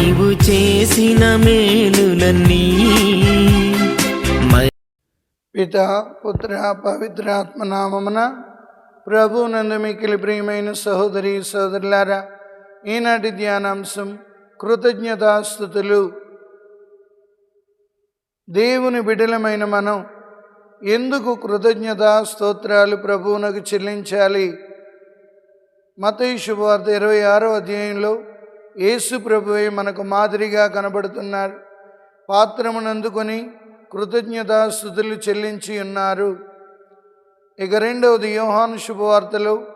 నీవు చేసిన మేలులన్నీ పిత పుత్ర పవిత్రాత్మ నామమున ప్రభు నందు మిక్కిలి ప్రియమైన సహోదరి సహోదరులారా ఈనాటి ధ్యానాంశం కృతజ్ఞతాస్థుతులు దేవుని బిడలమైన మనం ఎందుకు కృతజ్ఞత స్తోత్రాలు ప్రభువునకు చెల్లించాలి? మతయి శుభవార్త ఇరవై ఆరో అధ్యాయంలో యేసు ప్రభువే మనకు మాదిరిగా కనబడుతున్నారు. పాత్రమునందుకొని కృతజ్ఞతాస్థుతులు చెల్లించి ఉన్నారు. ఇక రెండవది యోహాను శుభవార్తలు.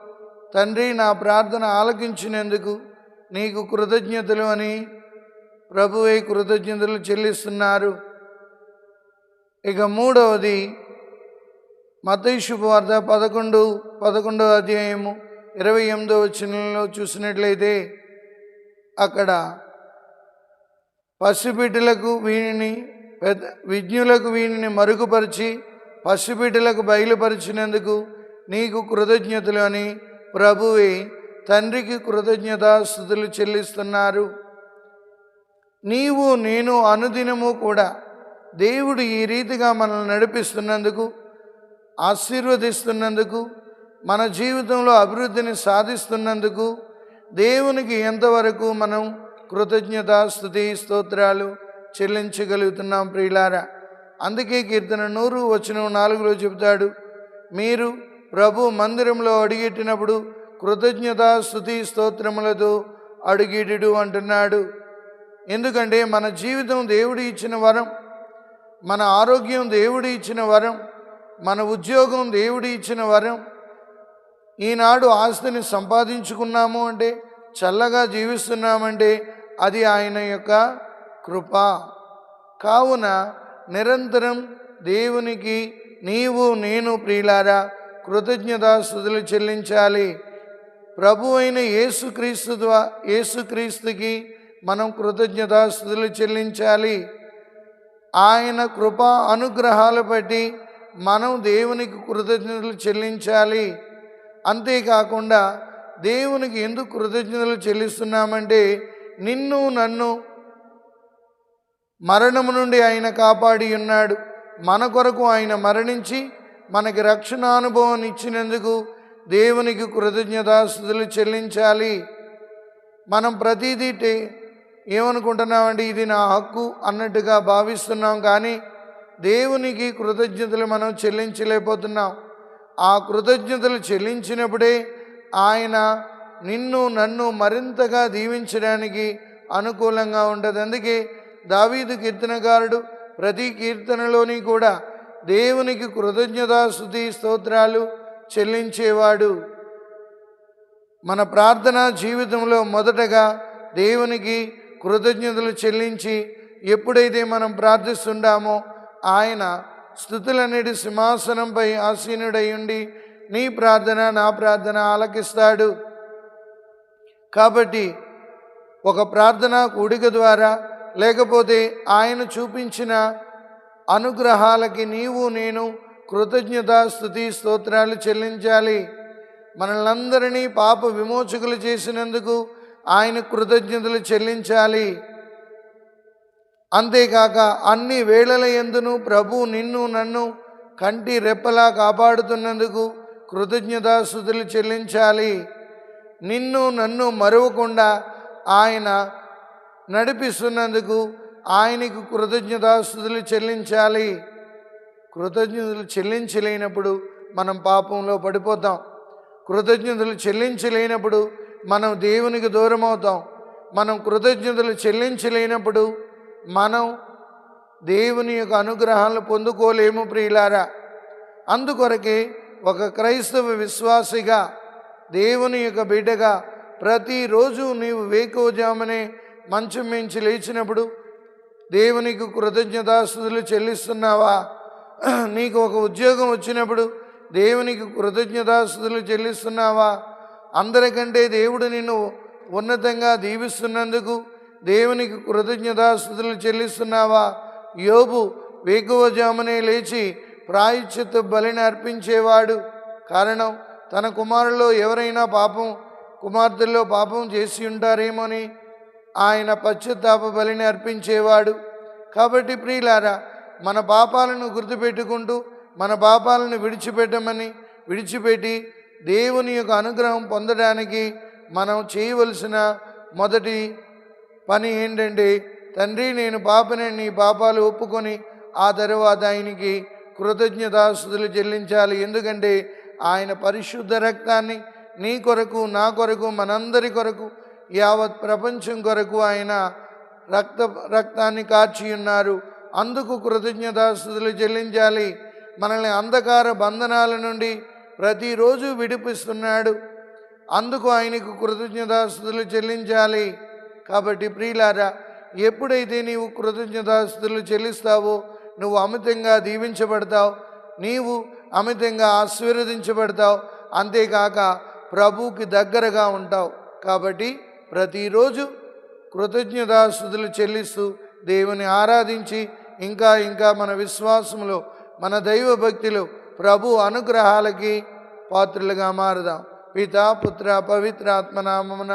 తండ్రి నా ప్రార్థన ఆలకించినందుకు నీకు కృతజ్ఞతలు అని ప్రభువే కృతజ్ఞతలు చెల్లిస్తున్నారు. ఇక మూడవది మతయి శుభవార్త పదకొండు పదకొండవ అధ్యాయము ఇరవై ఎనిమిదవ చిన్నలో చూసినట్లయితే అక్కడ పసిబిడ్డలకు వీనిని పెద్ద విజ్ఞులకు వీనిని మరుగుపరిచి పసిబిడ్డలకు బయలుపరిచినందుకు నీకు కృతజ్ఞతలు అని ప్రభువే తండ్రికి కృతజ్ఞతాస్థుతులు చెల్లిస్తున్నారు. నీవు నేను అనుదినము కూడా దేవుడు ఈ రీతిగా మనల్ని నడిపిస్తున్నందుకు ఆశీర్వదిస్తున్నందుకు మన జీవితంలో అభివృద్ధిని సాధిస్తున్నందుకు దేవునికి ఎంతవరకు మనం కృతజ్ఞత స్థుతి స్తోత్రాలు చెల్లించగలుగుతున్నాం ప్రియులారా? అందుకే కీర్తన నూరు వచ్చిన నాలుగులో చెబుతాడు మీరు ప్రభు మందిరంలో అడిగెట్టినప్పుడు కృతజ్ఞత స్థుతి స్తోత్రములతో అడిగిడు అంటున్నాడు. ఎందుకంటే మన జీవితం దేవుడు ఇచ్చిన వరం మన ఆరోగ్యం దేవుడు ఇచ్చిన వరం మన ఉద్యోగం దేవుడు ఇచ్చిన వరం ఈనాడు ఆస్తిని సంపాదించుకున్నాము అంటే చల్లగా జీవిస్తున్నామంటే అది ఆయన యొక్క కృప. కావున నిరంతరం దేవునికి నీవు నేను ప్రియులారా కృతజ్ఞతాస్థుతులు చెల్లించాలి. ప్రభు అయిన యేసుక్రీస్తు ద్వా యేసుక్రీస్తుకి మనం కృతజ్ఞతాస్థుతులు చెల్లించాలి. ఆయన కృప అనుగ్రహాలు బట్టి మనం దేవునికి కృతజ్ఞతలు చెల్లించాలి. అంతేకాకుండా దేవునికి ఎందుకు కృతజ్ఞతలు చెల్లిస్తున్నామంటే నిన్ను నన్ను మరణము నుండి ఆయన కాపాడి ఉన్నాడు. మన కొరకు ఆయన మరణించి మనకి రక్షణ అనుభవం ఇచ్చినందుకు దేవునికి కృతజ్ఞతాస్థుతులు చెల్లించాలి. మనం ప్రతిదీ టే- ఏమనుకుంటున్నామంటే ఇది నా హక్కు అన్నట్టుగా భావిస్తున్నాం కానీ దేవునికి కృతజ్ఞతలు మనం చెల్లించలేకపోతున్నాం. ఆ కృతజ్ఞతలు చెల్లించినప్పుడే ఆయన నిన్ను నన్ను మరింతగా దీవించడానికి అనుకూలంగా ఉంటుంది. అందుకే దావీదు కీర్తనకారుడు ప్రతి కీర్తనలోని కూడా దేవునికి కృతజ్ఞతాస్థుతి స్తోత్రాలు చెల్లించేవాడు. మన ప్రార్థన జీవితంలో మొదటగా దేవునికి కృతజ్ఞతలు చెల్లించి ఎప్పుడైతే మనం ప్రార్థిస్తుంటామో ఆయన స్థుతులన్నిటి సింహాసనంపై ఆసీనుడై ఉండి నీ ప్రార్థన నా ప్రార్థన ఆలకిస్తాడు. కాబట్టి ఒక ప్రార్థన కూడిక ద్వారా లేకపోతే ఆయన చూపించిన అనుగ్రహాలకి నీవు నేను కృతజ్ఞతాస్థుతి స్తోత్రాలు చెల్లించాలి. మనలందరినీ పాప విమోచకులు చేసినందుకు ఆయన కృతజ్ఞతలు చెల్లించాలి. అంతేకాక అన్ని వేళల ఎందును ప్రభు నిన్ను నన్ను కంటి రెప్పలా కాపాడుతున్నందుకు కృతజ్ఞతాస్థుతులు చెల్లించాలి. నిన్ను నన్ను మరవకుండా ఆయన నడిపిస్తున్నందుకు ఆయనకు కృతజ్ఞతాస్థుతులు చెల్లించాలి. కృతజ్ఞతలు చెల్లించలేనప్పుడు మనం పాపంలో పడిపోతాం. కృతజ్ఞతలు చెల్లించలేనప్పుడు మనం దేవునికి దూరం అవుతాం మనం కృతజ్ఞతలు చెల్లించలేనప్పుడు మనం దేవుని యొక్క అనుగ్రహాలను పొందుకోలేము ప్రియులారా. అందుకొరకే ఒక క్రైస్తవ విశ్వాసిగా దేవుని యొక్క బిడ్డగా ప్రతిరోజు నీవు వేకోజామనే మంచం మించి లేచినప్పుడు దేవునికి కృతజ్ఞతాస్తుతులు చెల్లిస్తున్నావా? నీకు ఒక ఉద్యోగం వచ్చినప్పుడు దేవునికి కృతజ్ఞతాస్తుతులు చెల్లిస్తున్నావా? అందరికంటే దేవుడు నిన్ను ఉన్నతంగా దీవిస్తున్నందుకు దేవునికి కృతజ్ఞతాస్థుతులు చెల్లిస్తున్నావా? యోబు వేకువజామునే లేచి ప్రాయశ్చిత్త బలిని అర్పించేవాడు. కారణం తన కుమారుల్లో ఎవరైనా పాపం కుమార్తెల్లో పాపం చేసి ఉంటారేమోని? ఆయన పశ్చాత్తాప బలిని అర్పించేవాడు. కాబట్టి ప్రియులారా మన పాపాలను గుర్తుపెట్టుకుంటూ మన పాపాలను విడిచిపెట్టమని విడిచిపెట్టి దేవుని యొక్క అనుగ్రహం పొందడానికి మనం చేయవలసిన మొదటి పని ఏంటంటే తండ్రి నేను పాపని నీ పాపాలు ఒప్పుకొని ఆ తరువాత ఆయనకి కృతజ్ఞతాస్తుతులు చెల్లించాలి. ఎందుకంటే ఆయన పరిశుద్ధ రక్తాన్ని నీ కొరకు నా కొరకు మనందరి కొరకు యావత్ ప్రపంచం కొరకు ఆయన రక్త రక్తాన్ని కార్చి ఉన్నారు. అందుకు కృతజ్ఞతాస్తుతులు చెల్లించాలి. మనల్ని అంధకార బంధనాల నుండి ప్రతిరోజు విడిపిస్తున్నాడు. అందుకు ఆయనకు కృతజ్ఞతాస్తుతులు చెల్లించాలి. కాబట్టి ప్రియులారా ఎప్పుడైతే నీవు కృతజ్ఞతాస్తులు చెల్లిస్తావో నువ్వు అమితంగా దీవించబడతావు నీవు అమితంగా ఆశీర్వదించబడతావు అంతేకాక ప్రభువుకి దగ్గరగా ఉంటావు. కాబట్టి ప్రతిరోజు కృతజ్ఞతాస్తుతులు చెల్లిస్తూ దేవుని ఆరాధించి ఇంకా ఇంకా మన విశ్వాసంలో మన దైవ భక్తిలో ప్రభు అనుగ్రహాలకి పాత్రలుగా మారుదాం. పిత పుత్ర పవిత్ర ఆత్మనామమున